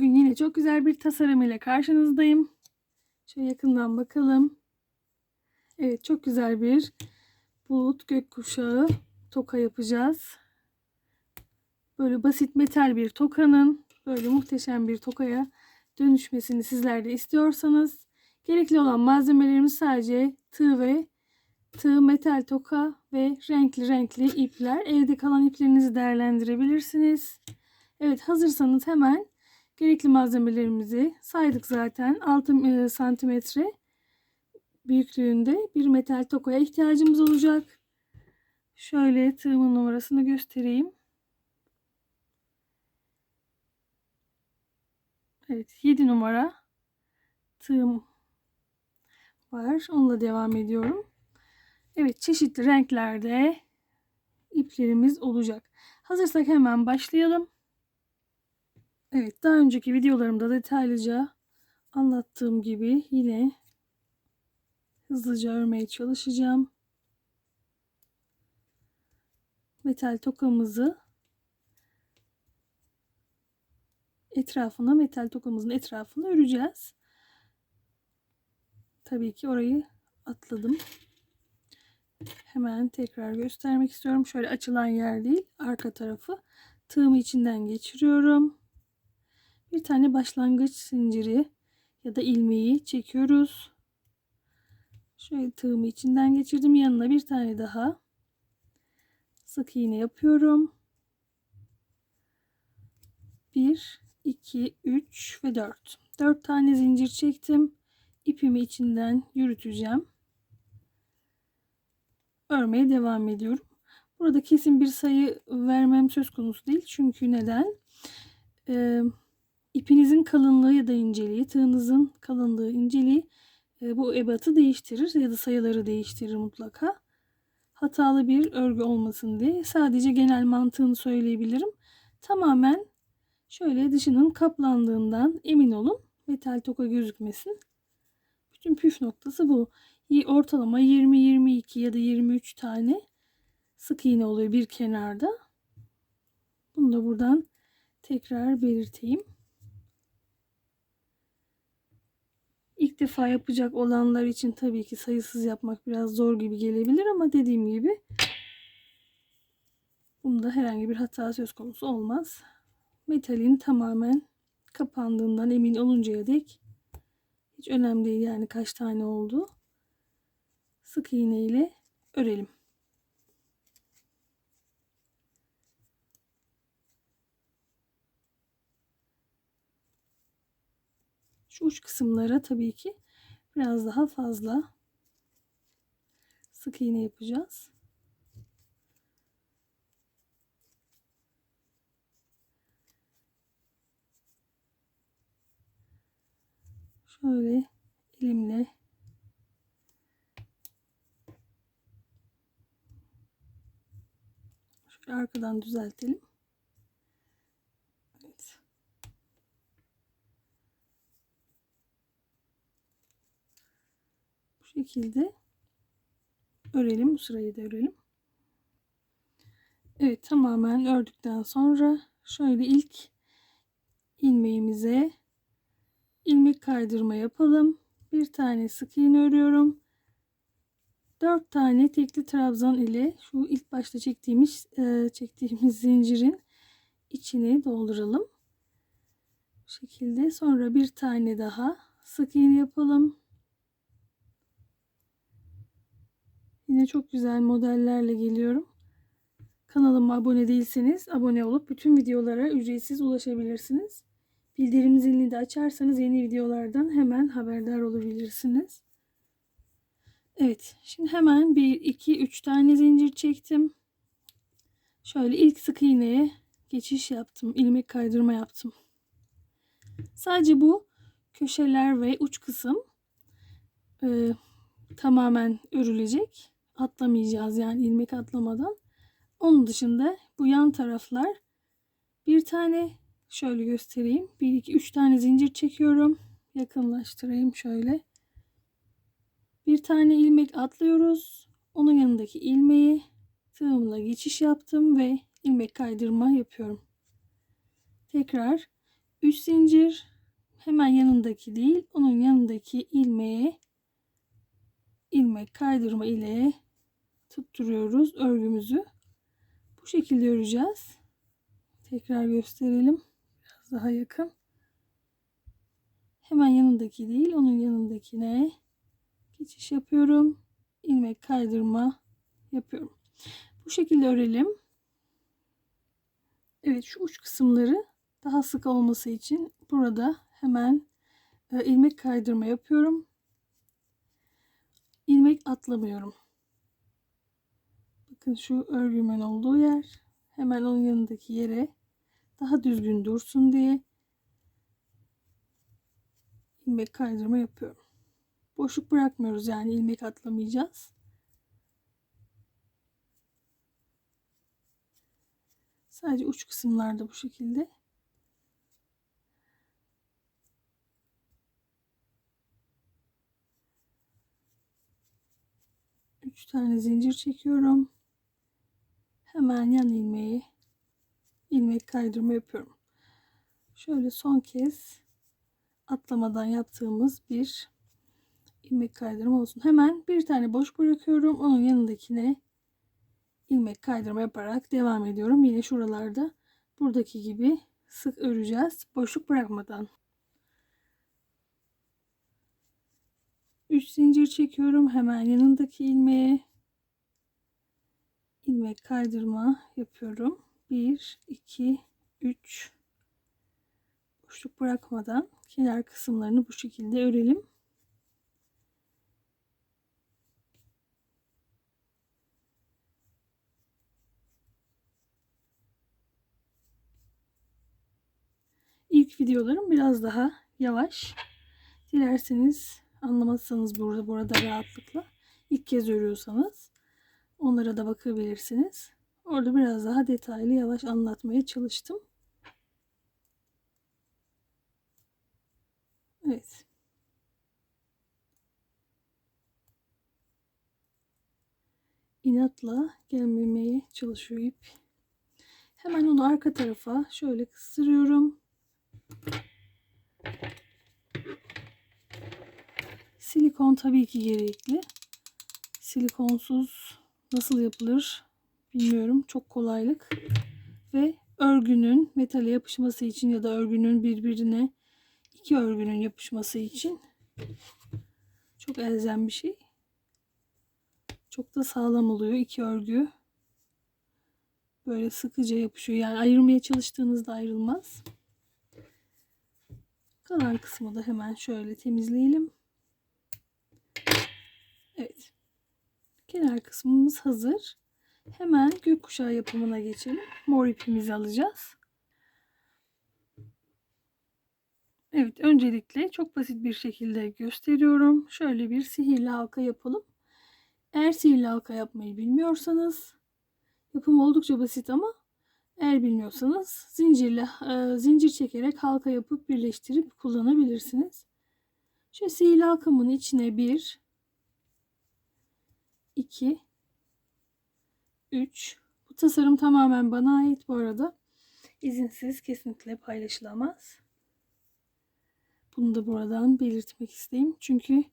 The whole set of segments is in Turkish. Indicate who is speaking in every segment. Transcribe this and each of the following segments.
Speaker 1: Bugün yine çok güzel bir tasarım ile karşınızdayım. Şöyle yakından bakalım. Evet çok güzel bir bulut gökkuşağı toka yapacağız. Böyle basit metal bir tokanın böyle muhteşem bir tokaya dönüşmesini sizler de istiyorsanız gerekli olan malzemelerimiz sadece tığ ve tığ metal toka ve renkli renkli ipler. Evde kalan iplerinizi değerlendirebilirsiniz. Evet hazırsanız hemen gerekli malzemelerimizi saydık zaten. 6 santimetre büyüklüğünde bir metal tokaya ihtiyacımız olacak. Şöyle tığımın numarasını göstereyim. Evet 7 numara tığım var. Onunla devam ediyorum. Evet çeşitli renklerde iplerimiz olacak. Hazırsak hemen başlayalım. Evet daha önceki videolarımda detaylıca anlattığım gibi yine hızlıca örmeye çalışacağım. Metal tokamızı etrafına metal tokamızın etrafına öreceğiz. Tabii ki orayı atladım. Hemen tekrar göstermek istiyorum. Şöyle açılan yer değil, arka tarafı. Tığımı içinden geçiriyorum. Bir tane başlangıç zinciri ya da ilmeği çekiyoruz. Şöyle tığımı içinden geçirdim. Yanına bir tane daha sık iğne yapıyorum. 1 2 3 ve 4. 4 tane zincir çektim. İpimi içinden yürüteceğim. Örmeye devam ediyorum. Burada kesin bir sayı vermem söz konusu değil. Çünkü neden? Ee, ipinizin kalınlığı ya da inceliği, tığınızın kalınlığı, inceliği e, bu ebatı değiştirir ya da sayıları değiştirir mutlaka. Hatalı bir örgü olmasın diye sadece genel mantığını söyleyebilirim. Tamamen şöyle dışının kaplandığından emin olun. Metal toka gözükmesin. Bütün püf noktası bu. Ortalama 20-22 ya da 23 tane sık iğne oluyor bir kenarda. Bunu da buradan tekrar belirteyim. Defa yapacak olanlar için tabii ki sayısız yapmak biraz zor gibi gelebilir ama dediğim gibi bunda herhangi bir hata söz konusu olmaz. Metalin tamamen kapandığından emin oluncaya dek hiç önemli değil yani kaç tane oldu. Sık iğne ile örelim. Uç kısımlara tabii ki biraz daha fazla sık iğne yapacağız. Şöyle elimle şöyle arkadan düzeltelim. Şekilde örelim. Bu sırayı da örelim. Evet tamamen ördükten sonra şöyle ilk ilmeğimize ilmek kaydırma yapalım. Bir tane sık iğne örüyorum. 4 tane tekli trabzan ile şu ilk başta çektiğimiz e, çektiğimiz zincirin içine dolduralım. Bu şekilde sonra bir tane daha sık iğne yapalım. Yine çok güzel modellerle geliyorum. Kanalıma abone değilseniz abone olup bütün videolara ücretsiz ulaşabilirsiniz. Bildirim zilini de açarsanız yeni videolardan hemen haberdar olabilirsiniz. Evet şimdi hemen 1 2 3 tane zincir çektim. Şöyle ilk sık iğneye geçiş yaptım. ilmek kaydırma yaptım. Sadece bu köşeler ve uç kısım e, tamamen örülecek atlamayacağız yani ilmek atlamadan. Onun dışında bu yan taraflar bir tane şöyle göstereyim. 1 2 3 tane zincir çekiyorum. Yakınlaştırayım şöyle. Bir tane ilmek atlıyoruz. Onun yanındaki ilmeği tığımla geçiş yaptım ve ilmek kaydırma yapıyorum. Tekrar 3 zincir hemen yanındaki değil onun yanındaki ilmeğe ilmek kaydırma ile tutturuyoruz örgümüzü. Bu şekilde öreceğiz. Tekrar gösterelim. Biraz daha yakın. Hemen yanındaki değil onun yanındakine geçiş yapıyorum. ilmek kaydırma yapıyorum. Bu şekilde örelim. Evet şu uç kısımları daha sık olması için burada hemen e, ilmek kaydırma yapıyorum. İlmek atlamıyorum. Bakın şu örgümün olduğu yer hemen onun yanındaki yere daha düzgün dursun diye ilmek kaydırma yapıyorum. Boşluk bırakmıyoruz yani ilmek atlamayacağız. Sadece uç kısımlarda bu şekilde. Üç tane zincir çekiyorum. Hemen yan ilmeği ilmek kaydırma yapıyorum. Şöyle son kez atlamadan yaptığımız bir ilmek kaydırma olsun. Hemen bir tane boş bırakıyorum. Onun yanındakine ilmek kaydırma yaparak devam ediyorum. Yine şuralarda buradaki gibi sık öreceğiz. Boşluk bırakmadan. 3 zincir çekiyorum. Hemen yanındaki ilmeğe ilmek kaydırma yapıyorum. 1 2 3 boşluk bırakmadan kenar kısımlarını bu şekilde örelim. İlk videolarım biraz daha yavaş. Dilerseniz anlamazsanız burada burada rahatlıkla ilk kez örüyorsanız onlara da bakabilirsiniz. Orada biraz daha detaylı yavaş anlatmaya çalıştım. Evet. inatla gelmemeye çalışıyor ip. Hemen onu arka tarafa şöyle kıstırıyorum. Silikon tabii ki gerekli. Silikonsuz nasıl yapılır bilmiyorum. Çok kolaylık. Ve örgünün metale yapışması için ya da örgünün birbirine iki örgünün yapışması için çok elzem bir şey. Çok da sağlam oluyor iki örgü. Böyle sıkıca yapışıyor. Yani ayırmaya çalıştığınızda ayrılmaz. Kalan kısmı da hemen şöyle temizleyelim. Evet. Kenar kısmımız hazır. Hemen gökkuşağı yapımına geçelim. Mor ipimizi alacağız. Evet öncelikle çok basit bir şekilde gösteriyorum. Şöyle bir sihirli halka yapalım. Eğer sihirli halka yapmayı bilmiyorsanız yapım oldukça basit ama eğer bilmiyorsanız zincirle e, zincir çekerek halka yapıp birleştirip kullanabilirsiniz. Şu sihirli halkamın içine bir 2 3 Bu tasarım tamamen bana ait bu arada. İzinsiz kesinlikle paylaşılamaz. Bunu da buradan belirtmek isteyeyim. Çünkü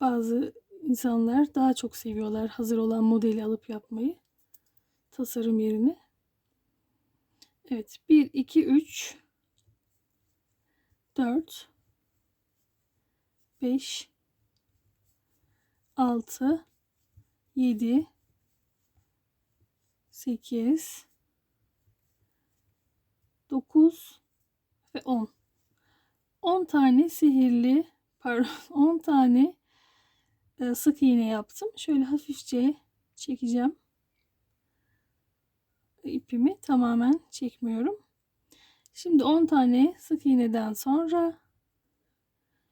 Speaker 1: bazı insanlar daha çok seviyorlar hazır olan modeli alıp yapmayı. Tasarım yerine. Evet. 1, 2, 3 4 5 6 7 8 9 ve 10 10 tane sihirli pardon 10 tane e, sık iğne yaptım. Şöyle hafifçe çekeceğim. ipimi tamamen çekmiyorum. Şimdi 10 tane sık iğneden sonra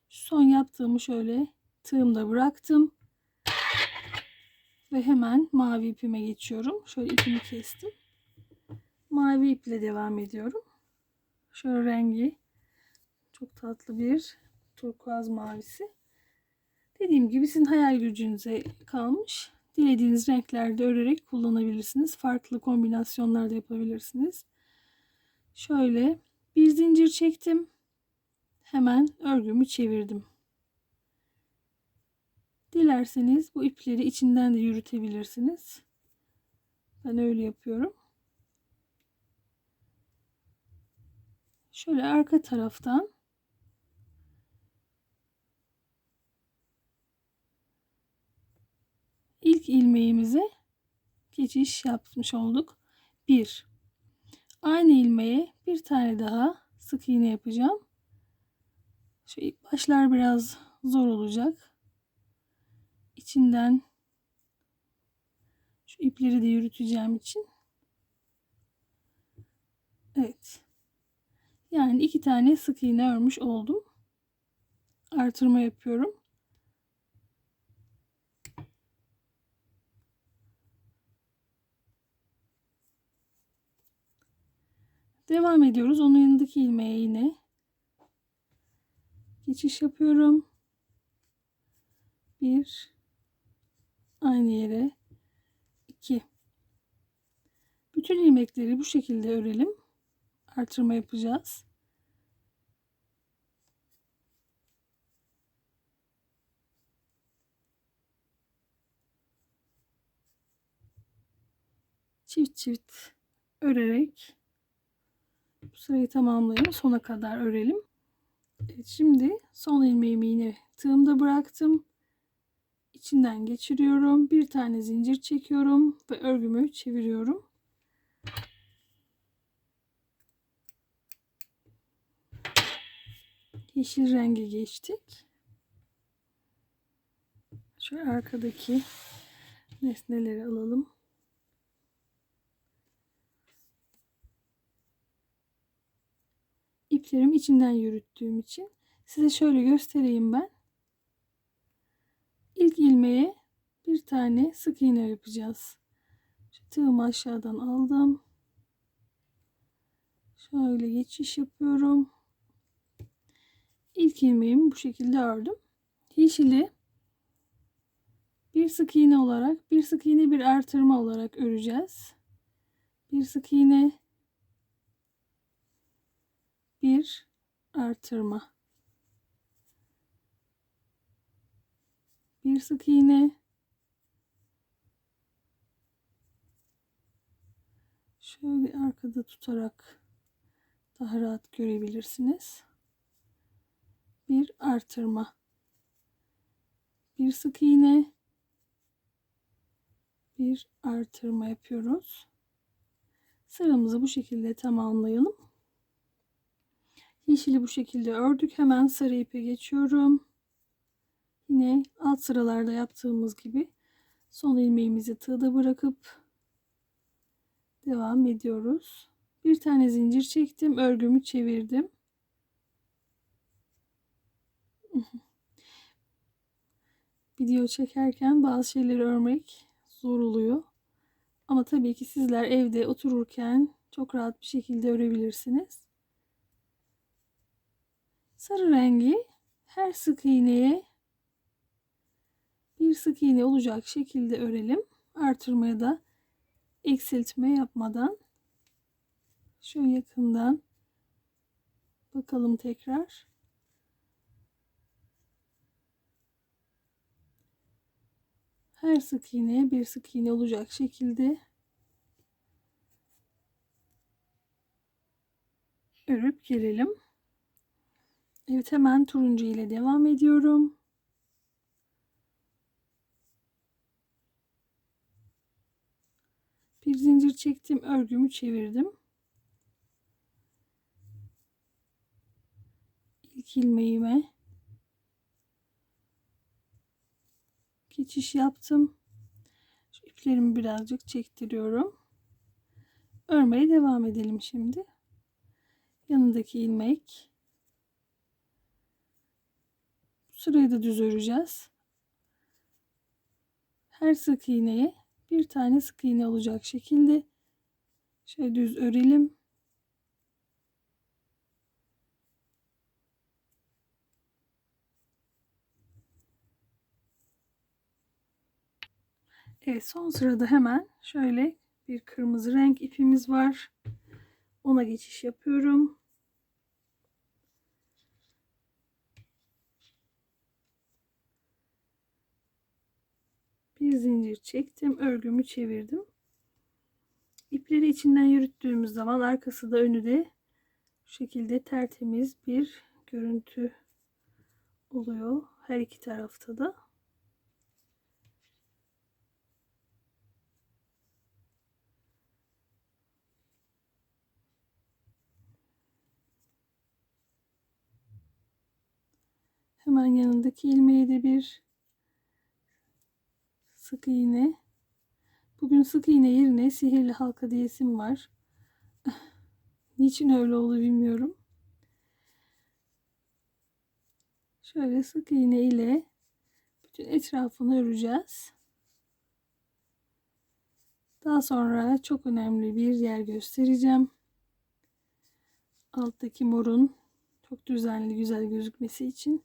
Speaker 1: son yaptığımı şöyle tığımda bıraktım. Ve hemen mavi ipime geçiyorum. Şöyle ipimi kestim. Mavi iple devam ediyorum. Şöyle rengi çok tatlı bir turkuaz mavisi. Dediğim gibi sizin hayal gücünüze kalmış. Dilediğiniz renklerde örerek kullanabilirsiniz. Farklı kombinasyonlarda yapabilirsiniz. Şöyle Bir zincir çektim. Hemen örgümü çevirdim. Dilerseniz bu ipleri içinden de yürütebilirsiniz. Ben öyle yapıyorum. Şöyle arka taraftan ilk ilmeğimize geçiş yapmış olduk. 1 aynı ilmeğe bir tane daha sık iğne yapacağım. Şu başlar biraz zor olacak. İçinden şu ipleri de yürüteceğim için. Evet. Yani iki tane sık iğne örmüş oldum. Artırma yapıyorum. Devam ediyoruz. Onun yanındaki ilmeğe yine geçiş yapıyorum. Bir aynı yere iki. Bütün ilmekleri bu şekilde örelim. Artırma yapacağız. Çift çift örerek bu sırayı tamamlayalım. Sona kadar örelim. Evet, şimdi son ilmeğimi yine tığımda bıraktım. İçinden geçiriyorum. Bir tane zincir çekiyorum ve örgümü çeviriyorum. Yeşil renge geçtik. Şöyle arkadaki nesneleri alalım. iplerimi içinden yürüttüğüm için size şöyle göstereyim ben. İlk ilmeğe bir tane sık iğne yapacağız. Şu tığımı aşağıdan aldım. Şöyle geçiş yapıyorum. İlk ilmeğimi bu şekilde ördüm. Yeşili bir sık iğne olarak, bir sık iğne bir artırma olarak öreceğiz. Bir sık iğne bir artırma. Bir sık iğne. Şöyle arkada tutarak daha rahat görebilirsiniz. Bir artırma. Bir sık iğne. Bir artırma yapıyoruz. Sıramızı bu şekilde tamamlayalım. Yeşili bu şekilde ördük. Hemen sarı ipe geçiyorum. Yine alt sıralarda yaptığımız gibi son ilmeğimizi tığda bırakıp devam ediyoruz. Bir tane zincir çektim. Örgümü çevirdim. Video çekerken bazı şeyleri örmek zor oluyor. Ama tabii ki sizler evde otururken çok rahat bir şekilde örebilirsiniz. Sarı rengi her sık iğneye sık iğne olacak şekilde örelim. Artırmaya da eksiltme yapmadan şöyle yakından bakalım tekrar. Her sık iğneye bir sık iğne olacak şekilde örüp gelelim. Evet hemen turuncu ile devam ediyorum. Bir zincir çektim, örgümü çevirdim. İlk ilmeğime geçiş yaptım. Şu iplerimi birazcık çektiriyorum. Örmeye devam edelim şimdi. Yanındaki ilmek Sırayı da düz öreceğiz. Her sık iğneye bir tane sık iğne olacak şekilde şöyle düz örelim. Evet son sırada hemen şöyle bir kırmızı renk ipimiz var. Ona geçiş yapıyorum. Bir zincir çektim. Örgümü çevirdim. İpleri içinden yürüttüğümüz zaman arkası da önü de bu şekilde tertemiz bir görüntü oluyor. Her iki tarafta da. Hemen yanındaki ilmeğe de bir sık iğne. Bugün sık iğne yerine sihirli halka diyesim var. Niçin öyle oldu bilmiyorum. Şöyle sık iğne ile bütün etrafını öreceğiz. Daha sonra çok önemli bir yer göstereceğim. Alttaki morun çok düzenli güzel gözükmesi için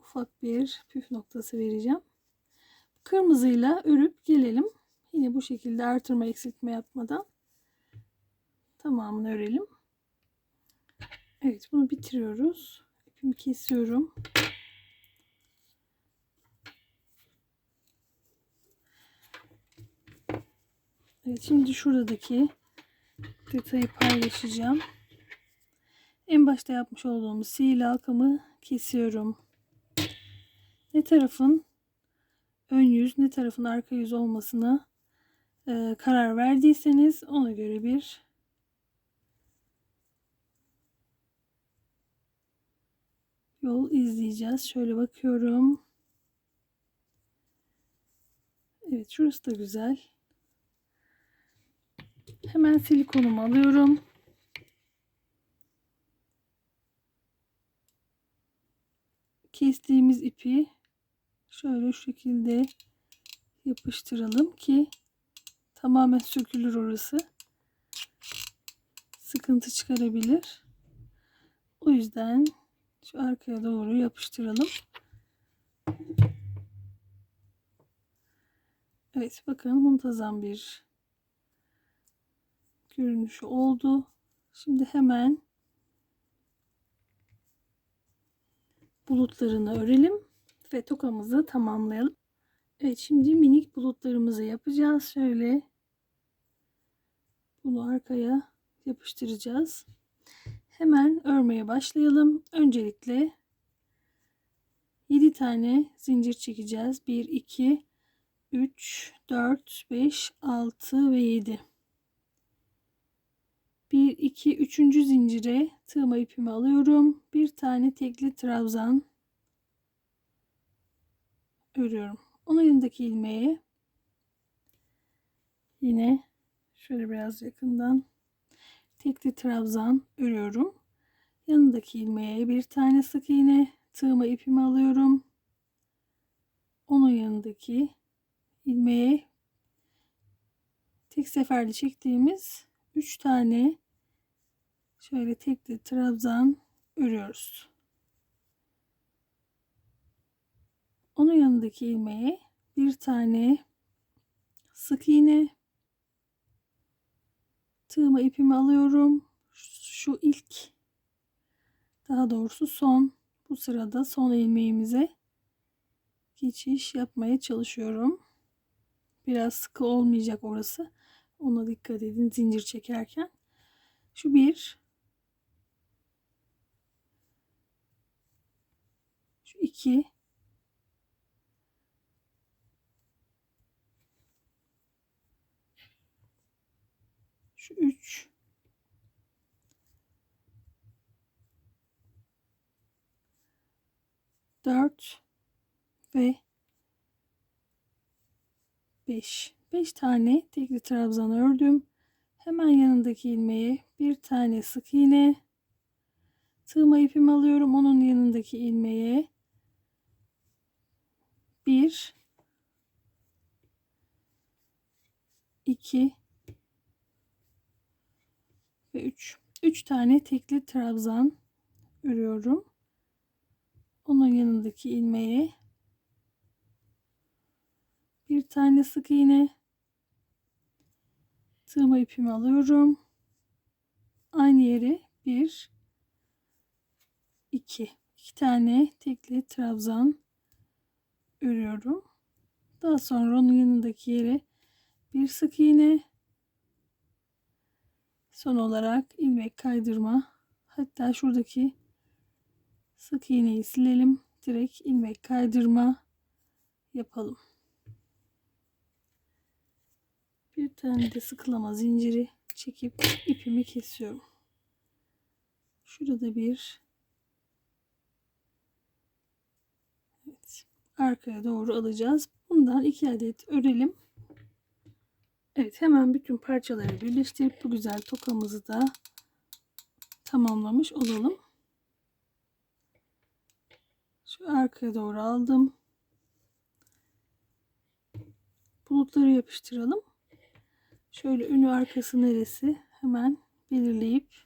Speaker 1: ufak bir püf noktası vereceğim. Kırmızıyla örüp gelelim. Yine bu şekilde artırma eksiltme yapmadan tamamını örelim. Evet bunu bitiriyoruz. İpimi kesiyorum. Evet şimdi şuradaki detayı paylaşacağım. En başta yapmış olduğumuz sihirli halkamı kesiyorum. Ne tarafın ön yüz ne tarafın arka yüz olmasına e, karar verdiyseniz ona göre bir yol izleyeceğiz. Şöyle bakıyorum. Evet şurası da güzel. Hemen silikonumu alıyorum. Kestiğimiz ipi şöyle şu şekilde yapıştıralım ki tamamen sökülür orası. Sıkıntı çıkarabilir. O yüzden şu arkaya doğru yapıştıralım. Evet bakın muntazam bir görünüşü oldu. Şimdi hemen bulutlarını örelim ve tokamızı tamamlayalım. Evet şimdi minik bulutlarımızı yapacağız. Şöyle bunu arkaya yapıştıracağız. Hemen örmeye başlayalım. Öncelikle 7 tane zincir çekeceğiz. 1 2 3 4 5 6 ve 7. 1 2 3. zincire tığma ipimi alıyorum. Bir tane tekli trabzan örüyorum. Onun yanındaki ilmeğe yine şöyle biraz yakından tekli trabzan örüyorum. Yanındaki ilmeğe bir tane sık iğne tığıma ipimi alıyorum. Onun yanındaki ilmeğe tek seferde çektiğimiz 3 tane şöyle tekli trabzan örüyoruz. Onun yanındaki ilmeğe bir tane sık iğne tığıma ipimi alıyorum. Şu ilk daha doğrusu son bu sırada son ilmeğimize geçiş yapmaya çalışıyorum. Biraz sıkı olmayacak orası. Ona dikkat edin zincir çekerken. Şu bir. Şu iki. Şu 3 4 ve 5 5 tane tekli trabzan ördüm. Hemen yanındaki ilmeğe bir tane sık iğne tığma ipimi alıyorum. Onun yanındaki ilmeğe bir iki ve 3. 3 tane tekli trabzan örüyorum. Onun yanındaki ilmeğe bir tane sık iğne tığma ipimi alıyorum. Aynı yere 1 2 2 tane tekli trabzan örüyorum. Daha sonra onun yanındaki yere bir sık iğne. Son olarak ilmek kaydırma. Hatta şuradaki sık iğneyi silelim. Direkt ilmek kaydırma yapalım. Bir tane de sıkılama zinciri çekip ipimi kesiyorum. Şurada bir Evet. Arkaya doğru alacağız. Bundan iki adet örelim. Evet hemen bütün parçaları birleştirip bu güzel tokamızı da tamamlamış olalım. Şu arkaya doğru aldım. Bulutları yapıştıralım. Şöyle önü arkası neresi hemen belirleyip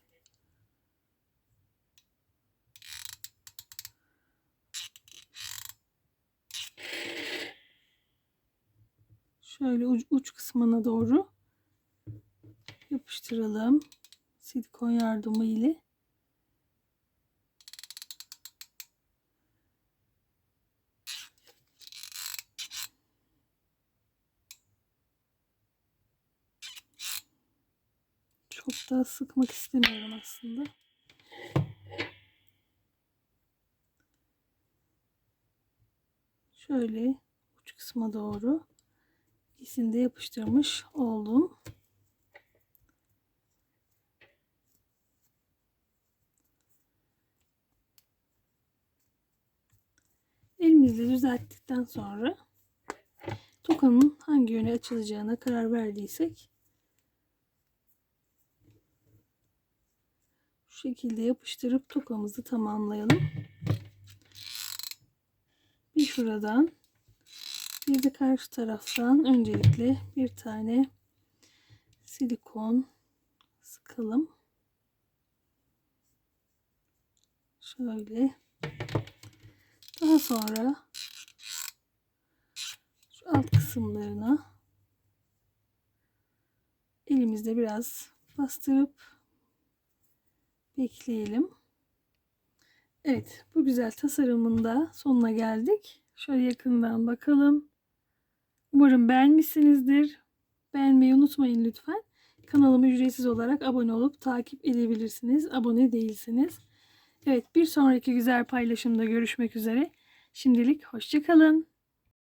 Speaker 1: şöyle uç, uç kısmına doğru yapıştıralım silikon yardımı ile. Çok da sıkmak istemiyorum aslında. Şöyle uç kısma doğru ikisini de yapıştırmış oldum. Elimizle düzelttikten sonra tokanın hangi yöne açılacağına karar verdiysek şu şekilde yapıştırıp tokamızı tamamlayalım. Bir şuradan de karşı taraftan öncelikle bir tane silikon sıkalım. Şöyle. Daha sonra şu alt kısımlarına elimizde biraz bastırıp bekleyelim. Evet, bu güzel tasarımın da sonuna geldik. Şöyle yakından bakalım. Umarım beğenmişsinizdir. Beğenmeyi unutmayın lütfen. Kanalıma ücretsiz olarak abone olup takip edebilirsiniz. Abone değilsiniz. Evet bir sonraki güzel paylaşımda görüşmek üzere. Şimdilik hoşçakalın.